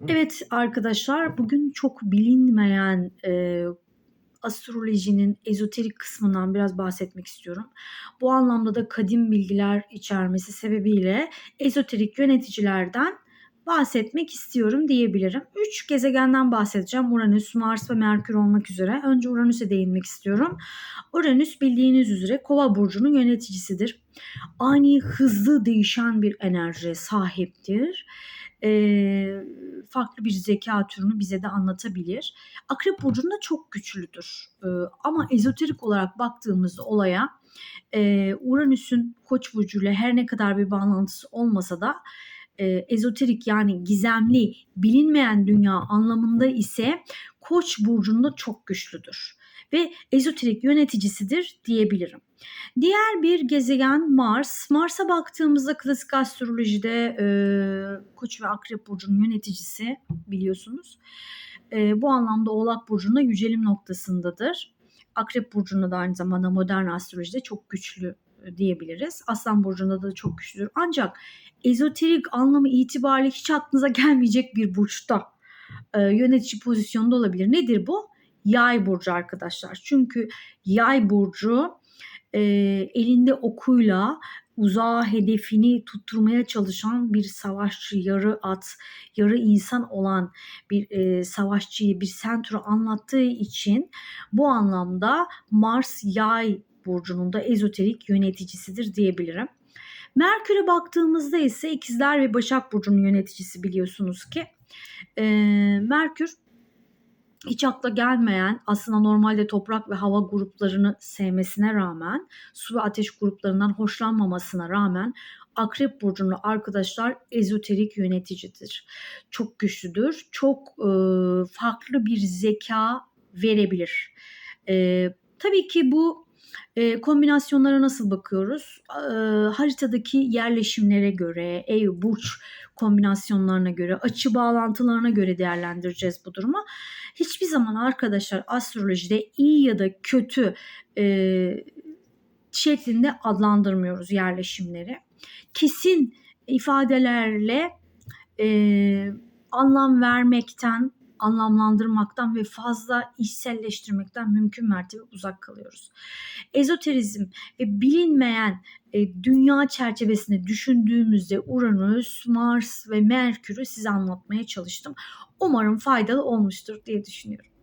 Evet arkadaşlar, bugün çok bilinmeyen, eee, astrolojinin ezoterik kısmından biraz bahsetmek istiyorum. Bu anlamda da kadim bilgiler içermesi sebebiyle ezoterik yöneticilerden bahsetmek istiyorum diyebilirim. 3 gezegenden bahsedeceğim. Uranüs, Mars ve Merkür olmak üzere. Önce Uranüs'e değinmek istiyorum. Uranüs bildiğiniz üzere Kova burcunun yöneticisidir. Ani, hızlı değişen bir enerjiye sahiptir. Eee, farklı bir zeka türünü bize de anlatabilir. Akrep burcunda çok güçlüdür. Eee, ama ezoterik olarak baktığımızda olaya, eee, Uranüs'ün Koç burcuyla her ne kadar bir bağlantısı olmasa da, eee, ezoterik yani gizemli, bilinmeyen dünya anlamında ise Koç burcunda çok güçlüdür ve ezoterik yöneticisidir diyebilirim. Diğer bir gezegen Mars. Mars'a baktığımızda klasik astrolojide eee, Koç ve Akrep burcunun yöneticisi biliyorsunuz. Eee, bu anlamda Oğlak burcunda yücelim noktasındadır. Akrep burcunda da aynı zamanda modern astrolojide çok güçlü e, diyebiliriz. Aslan burcunda da çok güçlüdür. Ancak ezoterik anlamı itibariyle hiç aklınıza gelmeyecek bir burçta e, yönetici pozisyonda olabilir. Nedir bu? Yay burcu arkadaşlar. Çünkü yay burcu e, elinde okuyla uzağa hedefini tutturmaya çalışan bir savaşçı, yarı at, yarı insan olan bir e, savaşçıyı, bir sentro anlattığı için bu anlamda Mars yay burcunun da ezoterik yöneticisidir diyebilirim. Merkür'e baktığımızda ise ikizler ve Başak Burcu'nun yöneticisi biliyorsunuz ki. E, Merkür hiç akla gelmeyen aslında normalde toprak ve hava gruplarını sevmesine rağmen su ve ateş gruplarından hoşlanmamasına rağmen Akrep burcunu arkadaşlar ezoterik yöneticidir. Çok güçlüdür. Çok e, farklı bir zeka verebilir. E, tabii ki bu e, kombinasyonlara nasıl bakıyoruz? E, haritadaki yerleşimlere göre, ev, burç kombinasyonlarına göre, açı bağlantılarına göre değerlendireceğiz bu durumu. Hiçbir zaman arkadaşlar astrolojide iyi ya da kötü e, şeklinde adlandırmıyoruz yerleşimleri. Kesin ifadelerle e, anlam vermekten, anlamlandırmaktan ve fazla içselleştirmekten mümkün mertebe uzak kalıyoruz. Ezoterizm ve bilinmeyen e, dünya çerçevesinde düşündüğümüzde Uranüs, Mars ve Merkür'ü size anlatmaya çalıştım. Umarım faydalı olmuştur diye düşünüyorum.